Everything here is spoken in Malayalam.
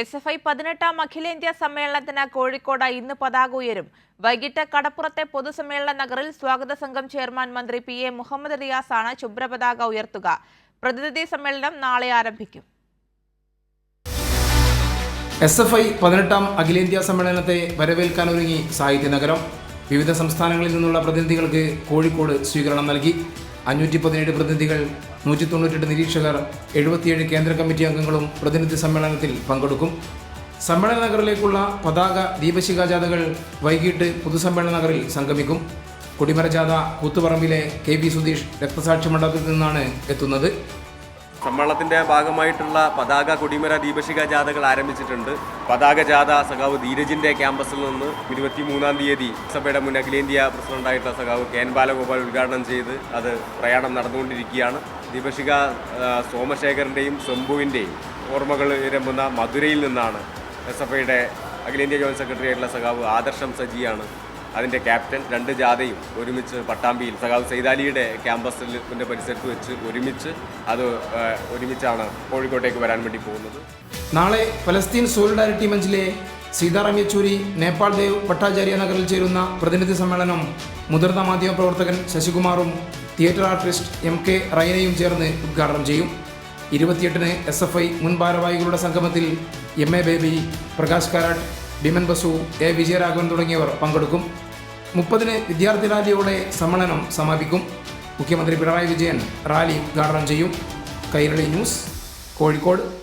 എസ് എഫ് ഐ പതിനെട്ടാം അഖിലേന്ത്യാ സമ്മേളനത്തിന് കോഴിക്കോട് ഇന്ന് പതാക ഉയരും. വൈകിട്ട് കടപ്പുറത്തെ പൊതുസമ്മേളന നഗറിൽ സ്വാഗത സംഘം ചെയർമാൻ മന്ത്രി പി എ മുഹമ്മദ് റിയാസ് ആണ് ശുഭ്രപതാക ഉയർത്തുക. പ്രതിനിധി സമ്മേളനം നാളെ ആരംഭിക്കും. എസ് എഫ് ഐ പതിനെട്ടാം അഖിലേന്ത്യാ സമ്മേളനത്തെ വരവേൽക്കാൻ ഒരുങ്ങി സാഹിത്യനഗരം വിവിധ സംസ്ഥാനങ്ങളിൽ നിന്നുള്ള പ്രതിനിധികൾക്ക് കോഴിക്കോട് സ്വീകരണം നൽകി. അഞ്ഞൂറ്റി പതിനേഴ് പ്രതിനിധികൾ നൂറ്റി തൊണ്ണൂറ്റെട്ട് നിരീക്ഷകർ എഴുപത്തിയേഴ് കേന്ദ്ര കമ്മിറ്റി അംഗങ്ങളും പ്രതിനിധി സമ്മേളനത്തിൽ പങ്കെടുക്കും. സമ്മേളന നഗറിലേക്കുള്ള പതാക ദീപശിഖാ ജാഥകൾ വൈകിട്ട് പൊതുസമ്മേളന നഗറിൽ സംഗമിക്കും. കൊടിമര ജാഥ കൂത്തുപറമ്പിലെ കെ സുധീഷ് രക്തസാക്ഷി മണ്ഡലത്തിൽ നിന്നാണ് എത്തുന്നത്. സമ്മേളനത്തിന്റെ ഭാഗമായിട്ടുള്ള പതാക കൊടിമര ദീപശിക ജാഥകൾ ആരംഭിച്ചിട്ടുണ്ട്. പതാക ജാഥ സഖാവ് ധീരജിന്റെ ക്യാമ്പസിൽ നിന്ന് ഇരുപത്തി മൂന്നാം തീയതി സഭയുടെ മുൻ അഖിലേന്ത്യാ പ്രസിഡന്റായിട്ടുള്ള സഖാവ് കെ എൻ ബാലഗോപാൽ ഉദ്ഘാടനം ചെയ്ത് അത് പ്രയാണം നടന്നുകൊണ്ടിരിക്കുകയാണ്. ദീപശിക സോമശേഖരന്റെയും ശംഭുവിന്റെയും ഓർമ്മകൾ ഇരമ്പുന്ന മധുരയിൽ നിന്നാണ് എസ് എഫ് ഐയുടെ അഖിലേന്ത്യാ ജോയിന്റ് സെക്രട്ടറി ആയിട്ടുള്ള സഖാവ് ആദർശം സജിയാണ് അതിന്റെ ക്യാപ്റ്റൻ രണ്ട് ജാഥയും ഒരുമിച്ച് പട്ടാമ്പിയിൽ സഖാവ് സൈതാലിയുടെ ക്യാമ്പസിന്റെ പരിസരത്ത് വെച്ച് ഒരുമിച്ച് അത് ഒരുമിച്ചാണ് കോഴിക്കോട്ടേക്ക് വരാൻ വേണ്ടി പോകുന്നത്. നാളെ ഫലസ്തീൻ സോളിഡാരിറ്റി മഞ്ചിലെ സീതാറാം യെച്ചൂരി നേപ്പാൾ ദേവ് ഭട്ടാചാര്യ നഗറിൽ ചേരുന്ന പ്രതിനിധി സമ്മേളനം മുതിർന്ന മാധ്യമപ്രവർത്തകൻ ശശികുമാറും തിയേറ്റർ ആർട്ടിസ്റ്റ് എം കെ റൈനയും ചേർന്ന് ഉദ്ഘാടനം ചെയ്യും. ഇരുപത്തിയെട്ടിന് എസ് എഫ് ഐ മുൻ ഭാരവാഹികളുടെ സംഗമത്തിൽ M A Baby Prakash Karat Biman Basu A. Vijayaraghavan തുടങ്ങിയവർ പങ്കെടുക്കും. മുപ്പതിന് വിദ്യാർത്ഥി റാലിയോടെ സമ്മേളനം സമാപിക്കും. മുഖ്യമന്ത്രി പിണറായി വിജയൻ റാലി ഉദ്ഘാടനം ചെയ്യും. കൈരളി ന്യൂസ് കോഴിക്കോട്.